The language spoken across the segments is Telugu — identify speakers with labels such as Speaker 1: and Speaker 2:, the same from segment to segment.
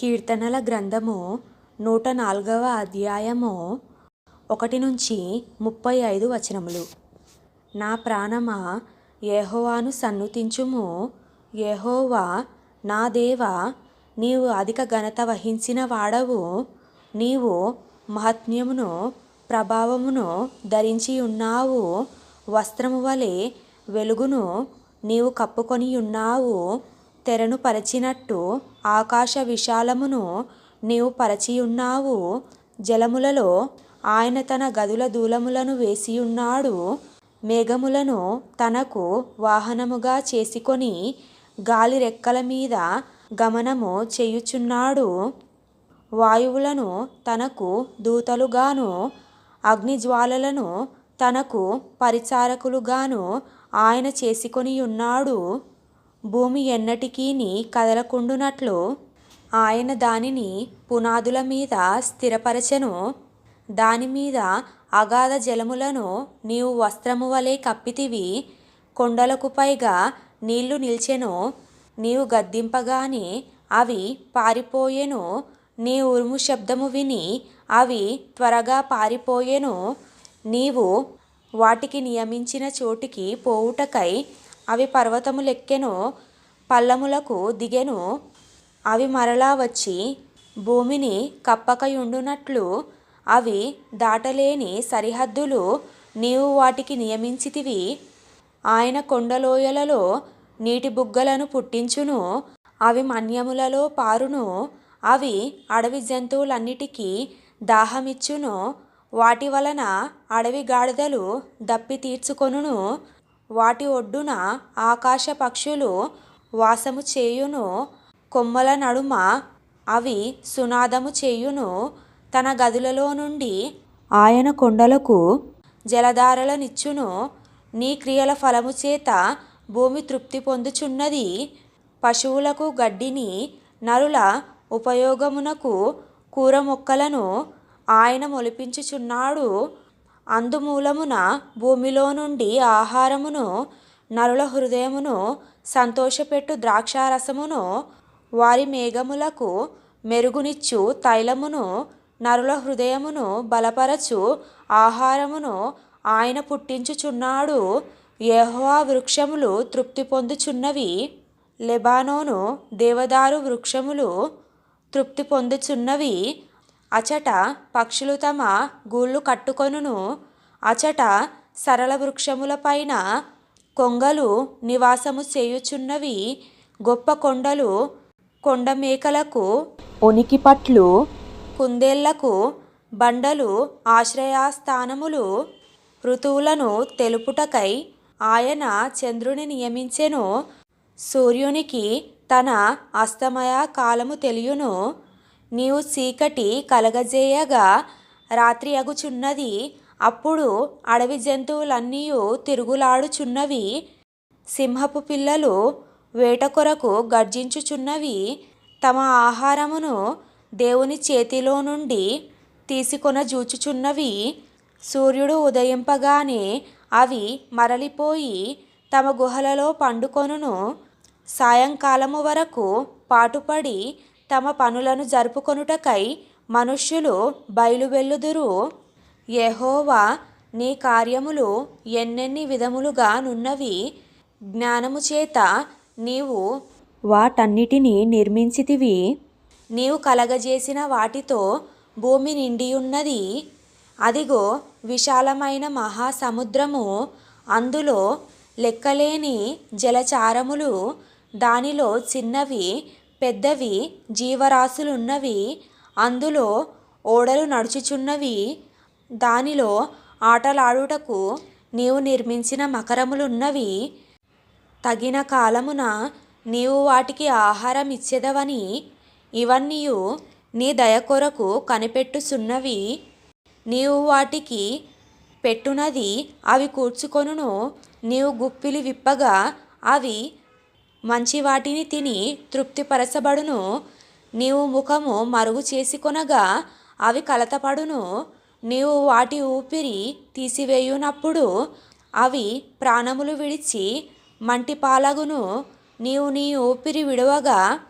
Speaker 1: కీర్తనల గ్రంథము నూట నాలుగవ అధ్యాయము ఒకటి నుంచి ముప్పై ఐదు వచనములు. నా ప్రాణమా ఏహోవాను సన్నుతించుము. ఏహోవా నా దేవ నీవు అధిక ఘనత వహించిన వాడవు. నీవు మహాత్మ్యమును ప్రభావమును ధరించి ఉన్నావు. వస్త్రము వలె వెలుగును నీవు కప్పుకొని ఉన్నావు. తెరను పరచినట్టు ఆకాశ విశాలమును నీవు పరచియున్నావు. జలములలో ఆయన తన గదుల దూలములను వేసియున్నాడు. మేఘములను తనకు వాహనముగా చేసుకొని గాలి రెక్కల మీద గమనము చేయుచున్నాడు. వాయువులను తనకు దూతలుగాను అగ్నిజ్వాలలను తనకు పరిచారకులుగాను ఆయన చేసుకొని ఉన్నాడు భూమి ఎన్నటికీని కదలకుండునట్లు ఆయన దానిని పునాదుల మీద స్థిరపరచెను. దాని మీద అగాధ జలములను నీవు వస్త్రము వలె కప్పితివి. కొండలకు పైగా నీళ్ళు నిల్చెను. నీవు గద్దింపగానే అవి పారిపోయెను. నీ ఉరుము శబ్దము విని అవి త్వరగా పారిపోయెను. నీవు వాటికి నియమించిన చోటికి పోవుటకై అవి పర్వతములెక్కెను పల్లములకు దిగెను. అవి మరలా వచ్చి భూమిని కప్పకయుండునట్లు అవి దాటలేని సరిహద్దులు నీవు వాటికి నియమించితివి. ఆయన కొండలోయలలో నీటి బుగ్గలను పుట్టించును అవి మన్యములలో పారును. అవి అడవి జంతువులన్నిటికీ దాహమిచ్చును వాటి వలన అడవి గాడిదలు దప్పి తీర్చుకొనును వాటి ఒడ్డున ఆకాశ పక్షులు వాసము చేయును. కొమ్మల నడుమ అవి సునాదము చేయును. తన గదులలో నుండి ఆయన కొండలకు జలధారలనిచ్చును నీ క్రియల ఫలము చేత భూమి తృప్తి పొందుచున్నది. పశువులకు గడ్డిని నరుల ఉపయోగమునకు కూర మొక్కలను ఆయన మొలిపించుచున్నాడు. అందుమూలమున భూమిలో నుండి ఆహారమును నరుల హృదయమును సంతోషపెట్టు ద్రాక్షారసమును వారి మేఘములకు మెరుగునిచ్చు తైలమును నరుల హృదయమును బలపరచు ఆహారమును ఆయన పుట్టించుచున్నాడు. యెహోవా వృక్షములు తృప్తి పొందుచున్నవి. లెబానోను దేవదారు వృక్షములు తృప్తి పొందుచున్నవి. అచట పక్షులు తమ గూళ్ళు కట్టుకొనును. అచట సరళ వృక్షములపైన కొంగలు నివాసము చేయుచున్నవి. గొప్ప కొండలు కొండమేకలకు ఉనికిపట్లు కుందేళ్ళకు బండలు ఆశ్రయాస్థానములు ఋతువులను తెలుపుటకై ఆయన చంద్రుని నియమించెను. సూర్యునికి తన అస్తమయ కాలము తెలియును. నీవు చీకటి కలగజేయగా రాత్రి అగుచున్నది అప్పుడు అడవి జంతువులన్నీయు తిరుగులాడుచున్నవి. సింహపు పిల్లలు వేట కొరకు గర్జించుచున్నవి. తమ ఆహారమును దేవుని చేతిలో నుండి తీసుకొన జూచుచున్నవి. సూర్యుడు ఉదయింపగానే అవి మరలిపోయి తమ గుహలలో పండుకొనును. సాయంకాలము వరకు పాటుపడి తమ పనులను జరుపుకొనుటకై మనుష్యులు బయలువెల్లుదురు. యహోవా నీ కార్యములు ఎన్నెన్ని విధములుగా నున్నవి. జ్ఞానము చేత నీవు వాటన్నిటినీ నిర్మించితివి. నీవు కలగజేసిన వాటితో భూమి నిండియున్నది. అదిగో విశాలమైన మహాసముద్రము అందులో లెక్కలేని జలచారములు దానిలో చిన్నవి. పెద్దవి జీవరాశులున్నవి అందులో ఓడలు నడుచుచున్నవి దానిలో ఆటలాడుటకు నీవు నిర్మించిన మకరములున్నవి. తగిన కాలమున నీవు వాటికి ఆహారం ఇచ్చెదవని ఇవన్నీయు నీ దయ కొరకు కనిపెట్టుచున్నవి. నీవు వాటికి పెట్టునది అవి కూర్చుకొనును నీవు గుప్పిలి విప్పగా అవి మంచి వాటిని తిని తృప్తిపరచబడును. నీవు ముఖము మరుగు చేసుకొనగా అవి కలతపడును. నీవు వాటి ఊపిరి తీసివేయునప్పుడు అవి ప్రాణములు విడిచి మంటి పాలగును నీవు నీ ఊపిరి విడవగా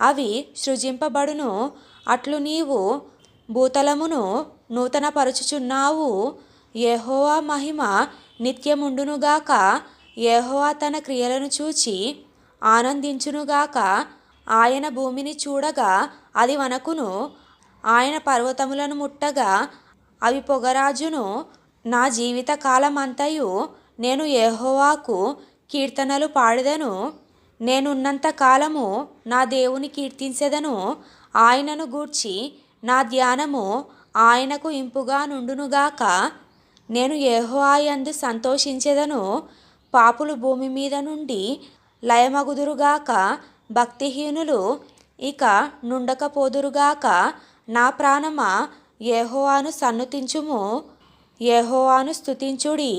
Speaker 1: అవి సృజింపబడును. అట్లు నీవు భూతలమును నూతనపరచుచున్నావు. యహోవా మహిమ నిత్యముండునుగాక. యహోవా తన క్రియలను చూచి ఆనందించునుగాక ఆయన భూమిని చూడగా అది వనకును ఆయన పర్వతములను ముట్టగా అవి పొగరాజును. నా జీవిత కాలమంతయు నేను యెహోవాకు కీర్తనలు పాడెదను. నేనున్నంత కాలము నా దేవుని కీర్తించెదను. ఆయనను గూర్చి నా ధ్యానము ఆయనకు ఇంపుగా నుండునుగాక నేను యెహోవా అందు సంతోషించెదను. పాపులు భూమి మీద నుండి లయమగుదురుగాక భక్తిహీనులు ఇక నుండకపోదురుగాక నా ప్రాణమా ఏహోవాను సన్నుతించుము ఏహోవాను స్తుతించుడి.